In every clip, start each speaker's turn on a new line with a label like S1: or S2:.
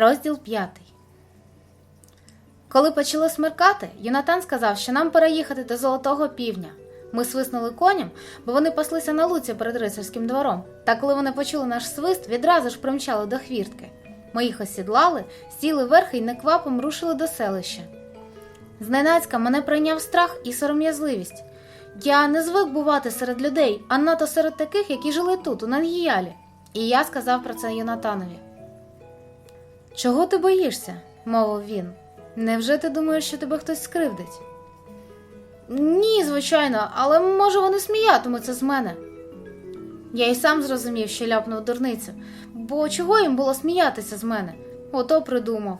S1: Розділ п'ятий. Коли почало смеркати, Юнатан сказав, що нам пора їхати до золотого півня. Ми свиснули коням, бо вони паслися на луці перед рицарським двором. Та коли вони почули наш свист, відразу ж примчали до хвіртки. Ми їх осідлали, сіли верхи і неквапом рушили до селища. Зненацька мене прийняв страх і сором'язливість. Я не звик бувати серед людей, а надто серед таких, які жили тут, у Нангіялі. І я сказав про це Юнатанові. Чого ти боїшся? мовив він. Невже ти думаєш, що тебе хтось скривдить? Ні, звичайно, але може вони сміятимуться з мене. Я й сам зрозумів, що ляпнув дурницю, бо чого їм було сміятися з мене? Ото придумав.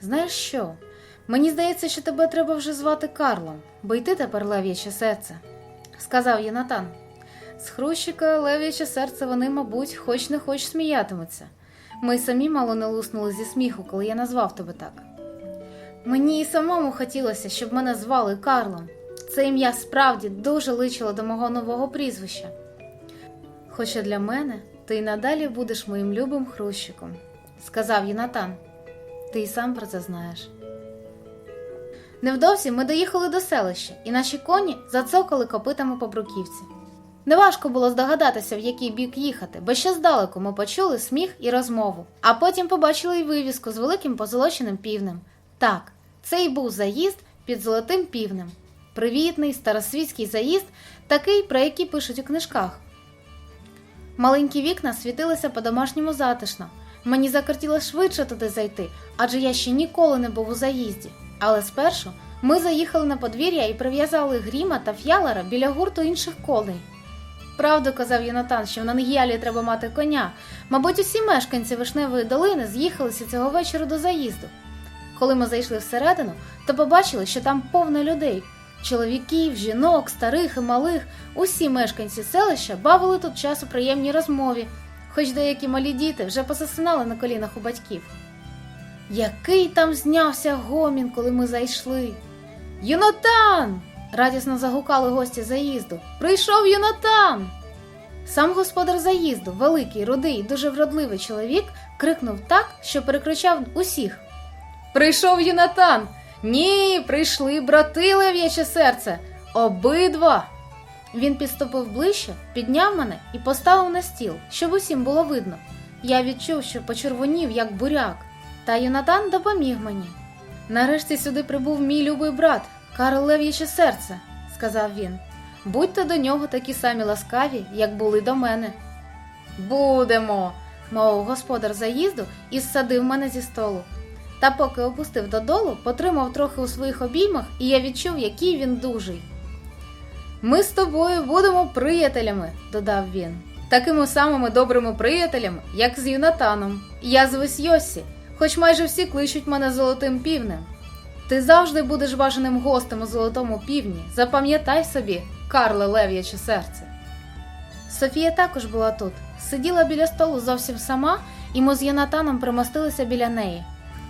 S1: Знаєш що? Мені здається, що тебе треба вже звати Карлом, бо й ти тепер лев'яче серце, сказав Єнатан. З хрущика лев'яче серце вони, мабуть, хоч не хоч сміятимуться. Ми самі мало не луснули зі сміху, коли я назвав тебе так. Мені і самому хотілося, щоб мене звали Карлом. Це ім'я справді дуже личило до мого нового прізвища. Хоча для мене ти й надалі будеш моїм любим хрущиком, сказав Єнатан. Ти й сам про це знаєш. Невдовзі ми доїхали до селища, і наші коні зацокали копитами по бруківці. Неважко було здогадатися, в який бік їхати, бо ще здалеку ми почули сміх і розмову, а потім побачили й вивіску з великим позолоченим півнем. Так, це й був заїзд під золотим півнем. Привітний старосвітський заїзд, такий, про який пишуть у книжках. Маленькі вікна світилися по-домашньому затишно. Мені закортіло швидше туди зайти, адже я ще ніколи не був у заїзді. Але спершу ми заїхали на подвір'я і прив'язали гріма та ф'ялера біля гурту інших коней. Правду казав Єнатан, що в Нангіялі треба мати коня. Мабуть, усі мешканці Вишневої долини з'їхалися цього вечора до заїзду. Коли ми зайшли всередину, то побачили, що там повно людей. Чоловіків, жінок, старих і малих, усі мешканці селища бавили тут час у приємній розмові, хоч деякі малі діти вже посасинали на колінах у батьків. Який там знявся гомін, коли ми зайшли. Юнатан! Радісно загукали гості заїзду. Прийшов Юнатан! Сам господар заїзду, великий, рудий, дуже вродливий чоловік, крикнув так, що перекричав усіх. Прийшов Юнатан! Ні, прийшли брати лев'яче серце. Обидва. Він підступив ближче, підняв мене і поставив на стіл, щоб усім було видно. Я відчув, що почервонів, як буряк, та Юнатан допоміг мені. Нарешті сюди прибув мій любий брат, Карл Лев'яче серце, сказав він. Будьте до нього такі самі ласкаві, як були до мене. Будемо, мовив господар заїзду і зсадив мене зі столу. Та поки опустив додолу, потримав трохи у своїх обіймах, і я відчув, який він дужий. Ми з тобою будемо приятелями, додав він. Такими самими добрими приятелями, як з Юнатаном. Я звусь Йосі, хоч майже всі кличуть мене золотим півнем. Ти завжди будеш бажаним гостем у золотому півні. Запам'ятай собі, Карле Лев'яче серце. Софія також була тут, сиділа біля столу зовсім сама, і ми з Янатаном примостилися біля неї.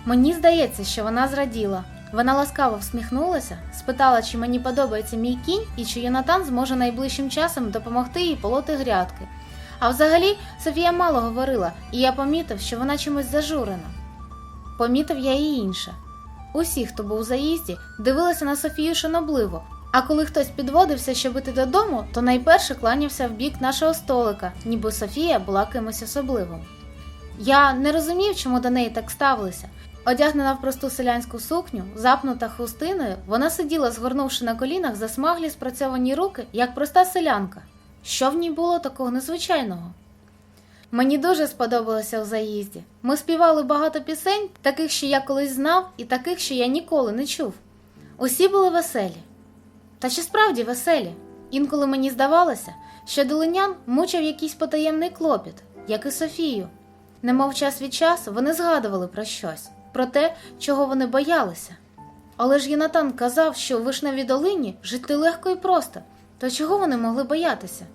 S1: Мені здається, що вона зраділа. Вона ласкаво всміхнулася, спитала, чи мені подобається мій кінь і чи Йонатан зможе найближчим часом допомогти їй полоти грядки. А взагалі Софія мало говорила, і я помітив, що вона чимось зажурена. Помітив я і інше. Усі, хто був у заїзді, дивилися на Софію шанобливо, а коли хтось підводився, щоб іти додому, то найперше кланявся в бік нашого столика, ніби Софія була кимось особливим. Я не розумів, чому до неї так ставилися. Одягнена в просту селянську сукню, запнута хустиною, вона сиділа, згорнувши на колінах засмаглі спрацьовані руки, як проста селянка. Що в ній було такого незвичайного? Мені дуже сподобалося у заїзді. Ми співали багато пісень, таких, що я колись знав, і таких, що я ніколи не чув. Усі були веселі. Та чи справді веселі? Інколи мені здавалося, що долинян мучив якийсь потаємний клопіт, як і Софію. Немов час від часу вони згадували про щось, про те, чого вони боялися. Але ж Єнатан казав, що у вишневій долині жити легко і просто, то чого вони могли боятися?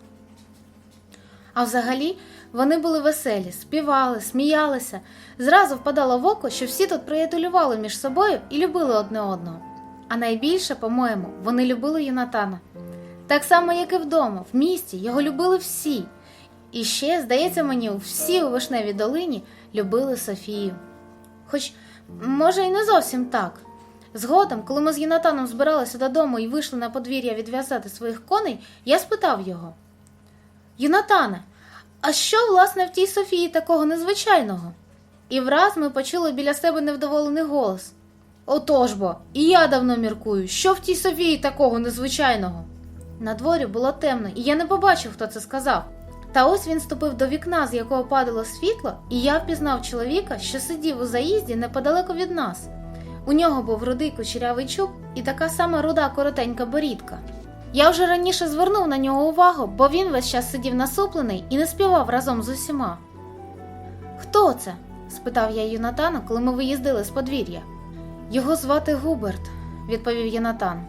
S1: А взагалі вони були веселі, співали, сміялися. Зразу впадало в око, що всі тут приятелювали між собою і любили одне одного. А найбільше, по-моєму, вони любили Юнатана. Так само, як і вдома, в місті його любили всі. І ще, здається мені, всі у вишневій долині любили Софію. Хоч, може, і не зовсім так. Згодом, коли ми з Єнатаном збиралися додому і вийшли на подвір'я відв'язати своїх коней, я спитав його: Єнатане, а що, власне, в тій Софії такого незвичайного? І враз ми почули біля себе невдоволений голос. Отож бо, і я давно міркую, що в тій Софії такого незвичайного. На дворі було темно, і я не побачив, хто це сказав. Та ось він ступив до вікна, з якого падало світло, і я впізнав чоловіка, що сидів у заїзді неподалеку від нас. У нього був рудий кучерявий чуб і така сама руда коротенька борідка. Я вже раніше звернув на нього увагу, бо він весь час сидів насуплений і не співав разом з усіма. Хто це? спитав я Юнатана, коли ми виїздили з подвір'я. Його звати Губерт, відповів Єнатан.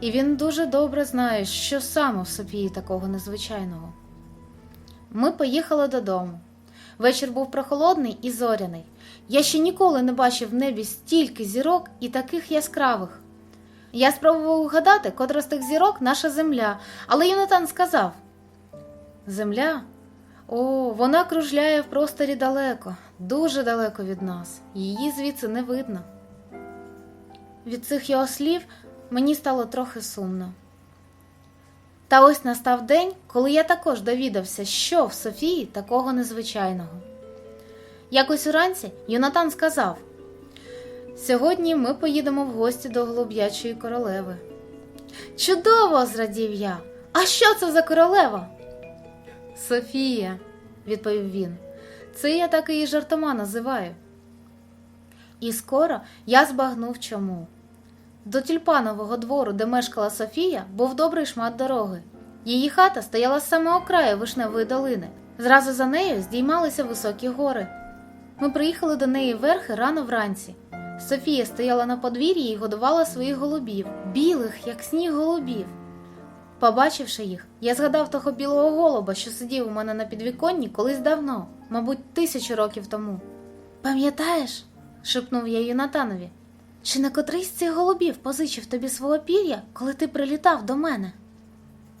S1: І він дуже добре знає, що саме в Софії такого незвичайного. Ми поїхали додому. Вечір був прохолодний і зоряний. Я ще ніколи не бачив в небі стільки зірок і таких яскравих. Я спробував угадати, котра з тих зірок наша земля, але Юнатан сказав: Земля? О, вона кружляє в просторі далеко, дуже далеко від нас. Її звідси не видно. Від цих його слів мені стало трохи сумно. Та ось настав день, коли я також довідався, що в Софії такого незвичайного. Якось уранці Юнатан сказав: Сьогодні ми поїдемо в гості до голуб'ячої королеви. Чудово! зрадів я. А що це за королева? Софія, відповів він. Це я так її жартома називаю. І скоро я збагнув чому. До тюльпанового двору, де мешкала Софія, був добрий шмат дороги. Її хата стояла з самого краю вишневої долини. Зразу за нею здіймалися високі гори. Ми приїхали до неї верхи рано вранці. Софія стояла на подвір'ї і годувала своїх голубів, білих, як сніг голубів. Побачивши їх, я згадав того білого голуба, що сидів у мене на підвіконні колись давно, мабуть, тисячу років тому. Пам'ятаєш? шепнув я Юнатанові. Чи не котрийсь з цих голубів позичив тобі свого пір'я, коли ти прилітав до мене?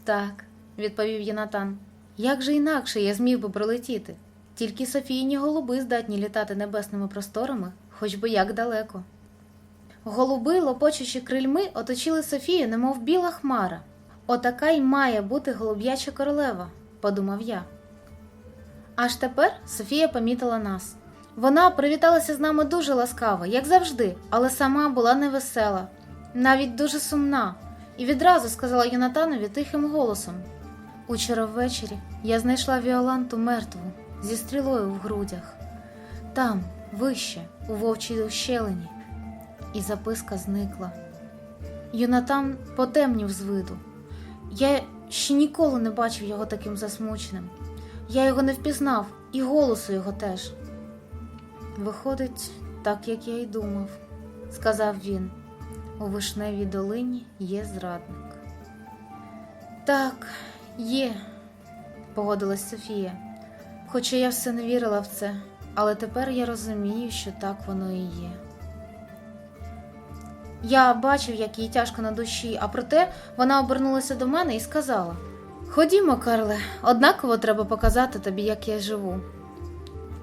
S1: Так, відповів Єнатан. Як же інакше я зміг би прилетіти? Тільки Софійні голуби здатні літати небесними просторами, хоч би як далеко. Голуби, лопочучи крильми, оточили Софію, немов біла хмара. Отака й має бути голуб'яча королева, подумав я. Аж тепер Софія помітила нас. Вона привіталася з нами дуже ласкаво, як завжди, але сама була невесела, навіть дуже сумна, і відразу сказала Юнатанові тихим голосом: Учора ввечері я знайшла Віоланту мертву зі стрілою в грудях, там, вище, у вовчій ущелині, і записка зникла. Юнатан потемнів з виду. Я ще ніколи не бачив його таким засмученим. Я його не впізнав, і голосу його теж. Виходить, так як я й думав, сказав він. У вишневій долині є зрадник. Так, є, погодилась Софія. Хоча я все не вірила в це, але тепер я розумію, що так воно і є. Я бачив, як їй тяжко на душі, а проте вона обернулася до мене і сказала: Ходімо, Карле, однаково треба показати тобі, як я живу.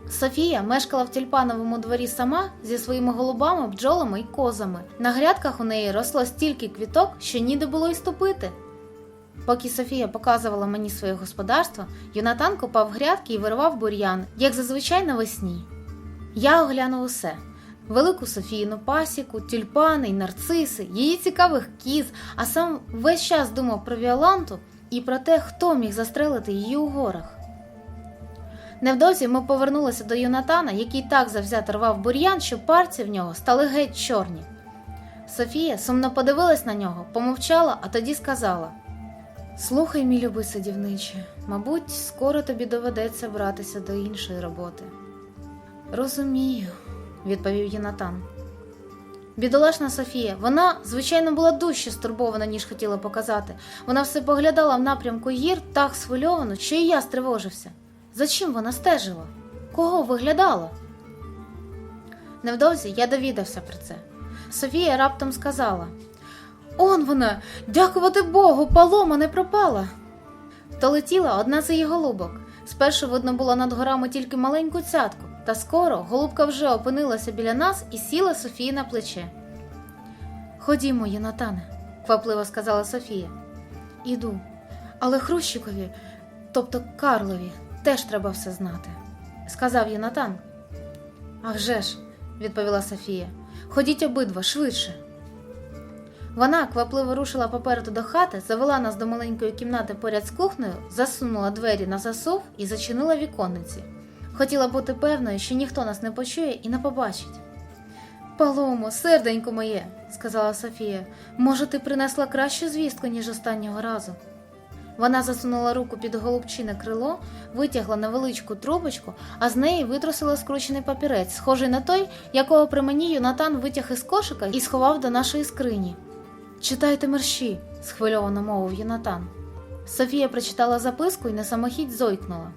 S1: Софія мешкала в тюльпановому дворі сама зі своїми голубами, бджолами і козами. На грядках у неї росло стільки квіток, що ніде було й ступити. Поки Софія показувала мені своє господарство, Юнатан копав грядки і виривав бур'ян, як зазвичай навесні. Я оглянув усе: велику Софіїну пасіку, тюльпани й нарциси, її цікавих кіз, а сам весь час думав про Віоланту і про те, хто міг застрелити її у горах. Невдовзі ми повернулися до Юнатана, який так завзято рвав бур'ян, що парці в нього стали геть чорні. Софія сумно подивилась на нього, помовчала, а тоді сказала: Слухай, мій любий садівниче, мабуть, скоро тобі доведеться братися до іншої роботи. Розумію, відповів Єнатан. Бідолашна Софія, вона, звичайно, була дужче стурбована, ніж хотіла показати. Вона все поглядала в напрямку гір так схвильовано, що і я стривожився. За чим вона стежила? Кого виглядала? Невдовзі я довідався про це. Софія раптом сказала: Он вона, дякувати Богу, палома не пропала. То летіла одна з її голубок. Спершу видно було над горами тільки маленьку цятку, та скоро голубка вже опинилася біля нас і сіла Софії на плече. Ходімо, Єнатане, квапливо сказала Софія. Іду. Але Хрущикові, тобто Карлові, теж треба все знати, сказав Єнатан. «А вже ж», – відповіла Софія. Ходіть обидва швидше. Вона квапливо рушила попереду до хати, завела нас до маленької кімнати поряд з кухнею, засунула двері на засов і зачинила віконниці. Хотіла бути певною, що ніхто нас не почує і не побачить. Паломо, серденько моє, сказала Софія, може, ти принесла кращу звістку, ніж останнього разу. Вона засунула руку під голубчине крило, витягла невеличку трубочку, а з неї витрусила скручений папірець, схожий на той, якого при мені Юнатан витяг із кошика і сховав до нашої скрині. Читайте мерщі, схвильовано мовив Юнатан. Софія прочитала записку і на самохідь зойкнула.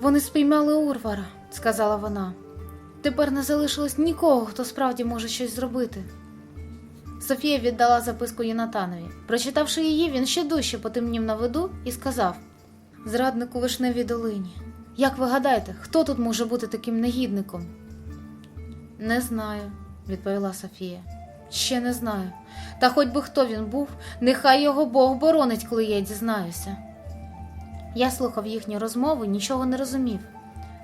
S1: Вони спіймали Урвара, сказала вона. Тепер не залишилось нікого, хто справді може щось зробити. Софія віддала записку Єнатанові. Прочитавши її, він ще дужче потемнів на виду і сказав: Зраднику вишневій долині. Як ви гадаєте, хто тут може бути таким негідником? Не знаю, відповіла Софія. Ще не знаю. Та хоч би хто він був, нехай його Бог боронить, коли я дізнаюся. Я слухав їхню розмову, нічого не розумів.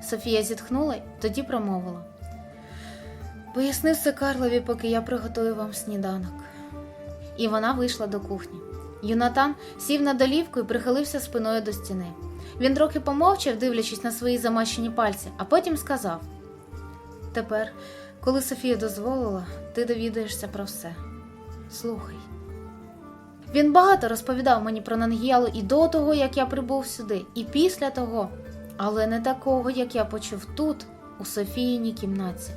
S1: Софія зітхнула і тоді промовила. Поясни все Карлові, поки я приготую вам сніданок. І вона вийшла до кухні. Юнатан сів на долівку і прихилився спиною до стіни. Він трохи помовчав, дивлячись на свої замащені пальці, а потім сказав: Тепер, коли Софія дозволила, ти довідаєшся про все. Слухай. Він багато розповідав мені про Нангіялу і до того, як я прибув сюди, і після того, але не такого, як я почув тут, у Софіїній кімнаті.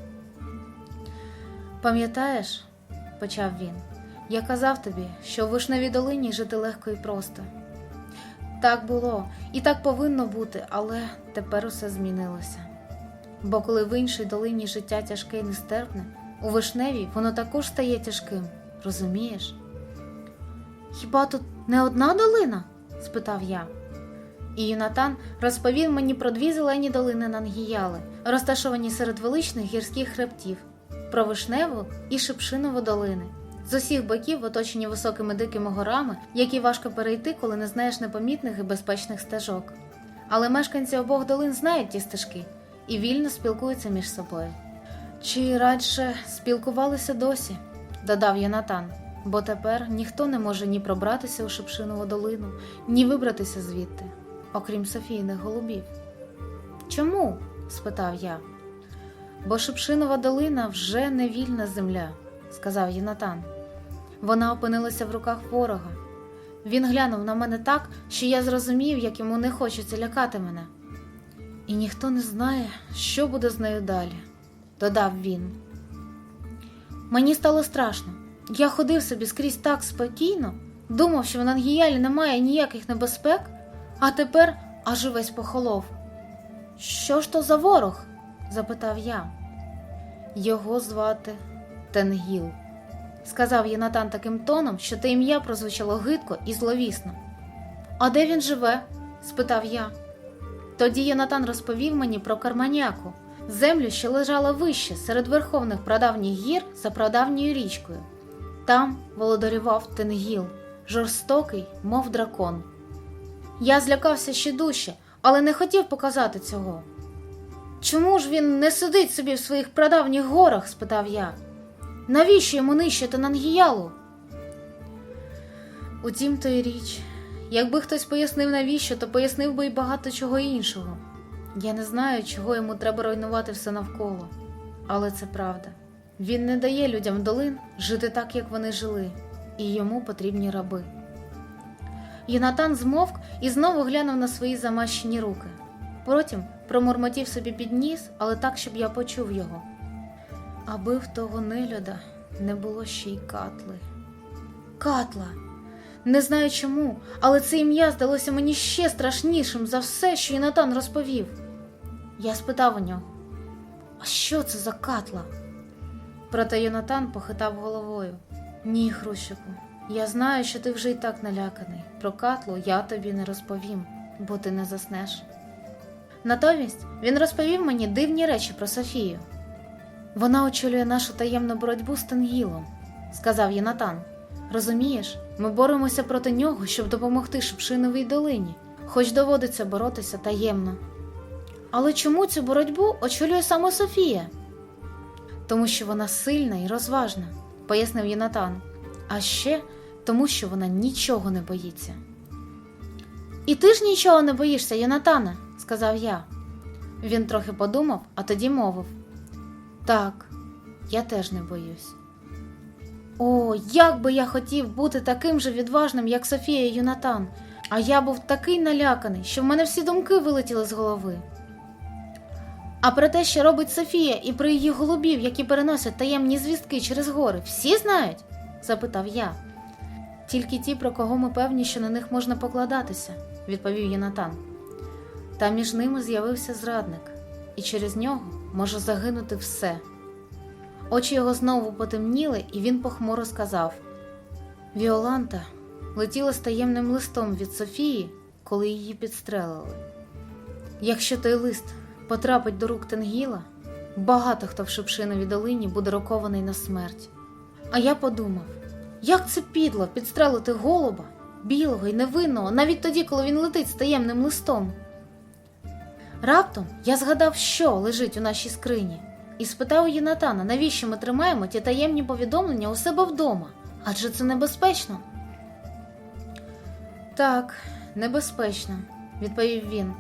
S1: Пам'ятаєш, почав він, я казав тобі, що в вишневій долині жити легко і просто. Так було, і так повинно бути, але тепер усе змінилося. Бо коли в іншій долині життя тяжке і нестерпне, у вишневій воно також стає тяжким, розумієш? Хіба тут не одна долина? спитав я. І Юнатан розповів мені про дві зелені долини Нангіяли, розташовані серед величних гірських хребтів, про вишневу і шипшинову долини. З усіх боків оточені високими дикими горами, які важко перейти, коли не знаєш непомітних і безпечних стежок. Але мешканці обох долин знають ті стежки і вільно спілкуються між собою. Чи радше спілкувалися досі, додав Єнатан, бо тепер ніхто не може ні пробратися у Шипшинову долину, ні вибратися звідти, окрім Софійних голубів. Чому? спитав я. Бо Шипшинова долина вже не вільна земля, сказав Єнатан. Вона опинилася в руках ворога. Він глянув на мене так, що я зрозумів, як йому не хочеться лякати мене. І ніхто не знає, що буде з нею далі, додав він. Мені стало страшно. Я ходив собі скрізь так спокійно, думав, що в Нангіялі немає ніяких небезпек, а тепер аж увесь похолов. Що ж то за ворог? запитав я. Його звати Тенгіл, сказав Єнатан таким тоном, що те ім'я прозвучало гидко і зловісно. А де він живе? спитав я. Тоді Єнатан розповів мені про Карманяку, землю, що лежала вище серед верховних прадавніх гір за прадавньою річкою. Там володарював Тенгіл, жорстокий, мов дракон. Я злякався ще дужче, але не хотів показати цього. Чому ж він не сидить собі в своїх прадавніх горах? спитав я. Навіщо йому нищити Нангіялу? Утім, то й річ. Якби хтось пояснив навіщо, то пояснив би й багато чого іншого. Я не знаю, чого йому треба руйнувати все навколо, але це правда. Він не дає людям долин жити так, як вони жили, і йому потрібні раби. Єнатан змовк і знову глянув на свої замащені руки. Потім промурмотів собі під ніс, але так, щоб я почув його. Аби в того нелюда не було ще й катли. Катла! Не знаю чому, але це ім'я здалося мені ще страшнішим за все, що Єнатан розповів. Я спитав у нього, а що це за катла? Проте Йонатан похитав головою. Ні, Хрущику, я знаю, що ти вже й так наляканий. Про катлу я тобі не розповім, бо ти не заснеш. Натомість він розповів мені дивні речі про Софію. Вона очолює нашу таємну боротьбу з Тенгілом, сказав Єнатан. Розумієш, ми боремося проти нього, щоб допомогти Шипшиновій долині, хоч доводиться боротися таємно. Але чому цю боротьбу очолює саме Софія? Тому що вона сильна і розважна, пояснив Єнатан. А ще тому, що вона нічого не боїться. І ти ж нічого не боїшся, Єнатане, сказав я. Він трохи подумав, а тоді мовив: Так, я теж не боюсь. Як би я хотів бути таким же відважним, як Софія Юнатан, а я був такий наляканий, що в мене всі думки вилетіли з голови. А про те, що робить Софія, і про її голубів, які переносять таємні звістки через гори, всі знають? запитав я. Тільки ті, про кого ми певні, що на них можна покладатися, відповів Єнатан. Та між ними з'явився зрадник, і через нього може загинути все. Очі його знову потемніли, і він похмуро сказав: Віоланта летіла з таємним листом від Софії, коли її підстрелили. Якщо той лист потрапить до рук Тенгіла, багато хто в Шипшиновій долині буде рокований на смерть. А я подумав, як це підло підстрелити голуба, білого і невинного, навіть тоді, коли він летить з таємним листом. Раптом я згадав, що лежить у нашій скрині, і спитав у Єнатана, навіщо ми тримаємо ті таємні повідомлення у себе вдома, адже це небезпечно. Так, небезпечно, відповів він.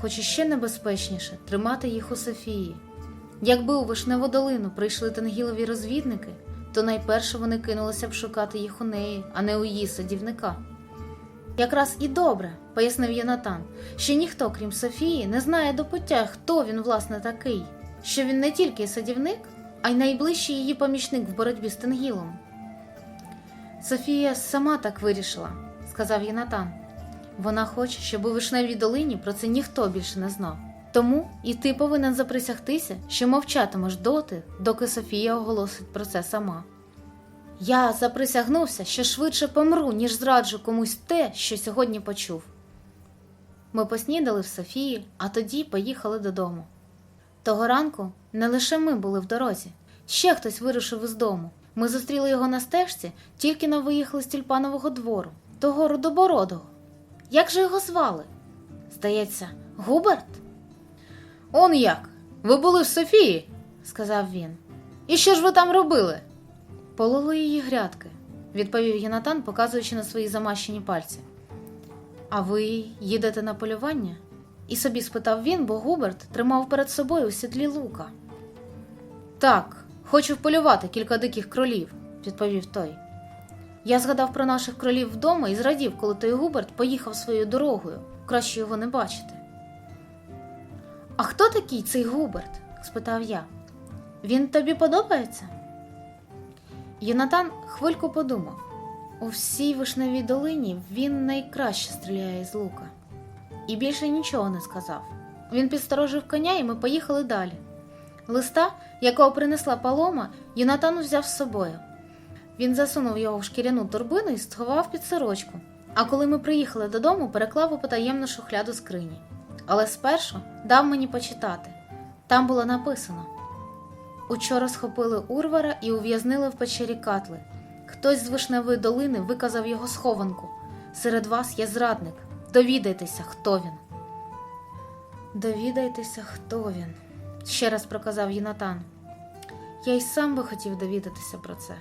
S1: Хоч іще небезпечніше тримати їх у Софії. Якби у Вишневу долину прийшли тенгілові розвідники, то найперше вони кинулися б шукати їх у неї, а не у її садівника. Якраз і добре, пояснив Єнатан, що ніхто, крім Софії, не знає до пуття, хто він, власне, такий, що він не тільки садівник, а й найближчий її помічник в боротьбі з Тенгілом. Софія сама так вирішила, сказав Єнатан. Вона хоче, щоб у вишневій долині про це ніхто більше не знав. Тому і ти повинен заприсягтися, що мовчатимеш доти, доки Софія оголосить про це сама. Я заприсягнувся, що швидше помру, ніж зраджу комусь те, що сьогодні почув. Ми поснідали в Софії, а тоді поїхали додому. Того ранку не лише ми були в дорозі, ще хтось вирушив із дому. Ми зустріли його на стежці, тільки но виїхали з тюльпанового двору, того рудобородого. Як же його звали? Здається, Губерт? Он як? Ви були в Софії, сказав він. І що ж ви там робили? Пололи її грядки, відповів Єнатан, показуючи на свої замащені пальці. А ви їдете на полювання? І собі спитав він, бо Губерт тримав перед собою у сідлі лука. Так, хочу полювати кілька диких кролів, відповів той. Я згадав про наших кролів вдома і зрадів, коли той Губерт поїхав своєю дорогою, краще його не бачити. А хто такий цей Губерт? спитав я. Він тобі подобається? Єнатан хвильку подумав у всій вишневій долині він найкраще стріляє з лука. І більше нічого не сказав. Він підсторожив коня, і ми поїхали далі. Листа, якого принесла палома, Єнатан взяв з собою. Він засунув його в шкіряну торбину і сховав під сорочку. А коли ми приїхали додому, переклав у потаємну шухляду скрині. Але спершу дав мені почитати. Там було написано: Учора схопили Урвара і ув'язнили в печері Катли. Хтось з вишневої долини виказав його схованку. Серед вас є зрадник. Довідайтеся, хто він. Довідайтеся, хто він, ще раз проказав Єнатан. Я й сам би хотів довідатися про це.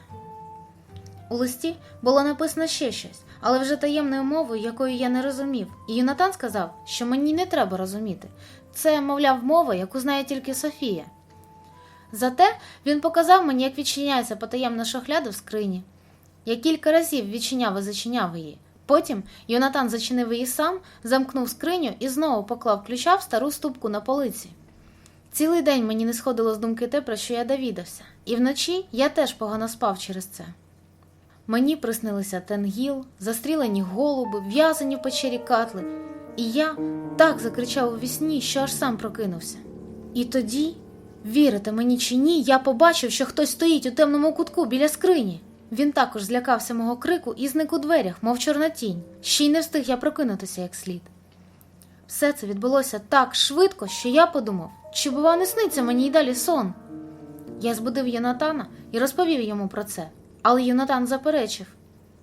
S1: У листі було написано ще щось, але вже таємною мовою, якою я не розумів, і Юнатан сказав, що мені не треба розуміти. Це, мовляв, мова, яку знає тільки Софія. Зате він показав мені, як відчиняється потаємна шохляда в скрині. Я кілька разів відчиняв і зачиняв її. Потім Йонатан зачинив її сам, замкнув скриню і знову поклав ключа в стару ступку на полиці. Цілий день мені не сходило з думки те, про що я довідався, і вночі я теж погано спав через це. Мені приснилися тенгіл, застрілені голуби, в'язані в печері катли, і я так закричав у вісні, що аж сам прокинувся. І тоді, вірите мені чи ні, я побачив, що хтось стоїть у темному кутку біля скрині. Він також злякався мого крику і зник у дверях, мов чорна тінь. Ще й не встиг я прокинутися як слід. Все це відбулося так швидко, що я подумав, чи бува не сниться мені й далі сон. Я збудив Йонатана і розповів йому про це, але Йонатан заперечив: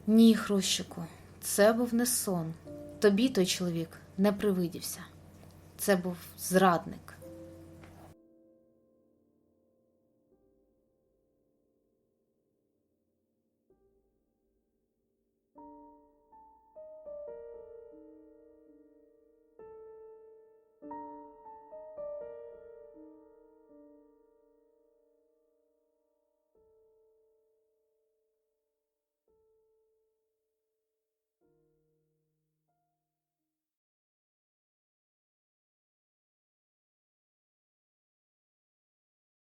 S1: Ні, Хрущику, це був не сон. Тобі той чоловік не привидівся. Це був зрадник.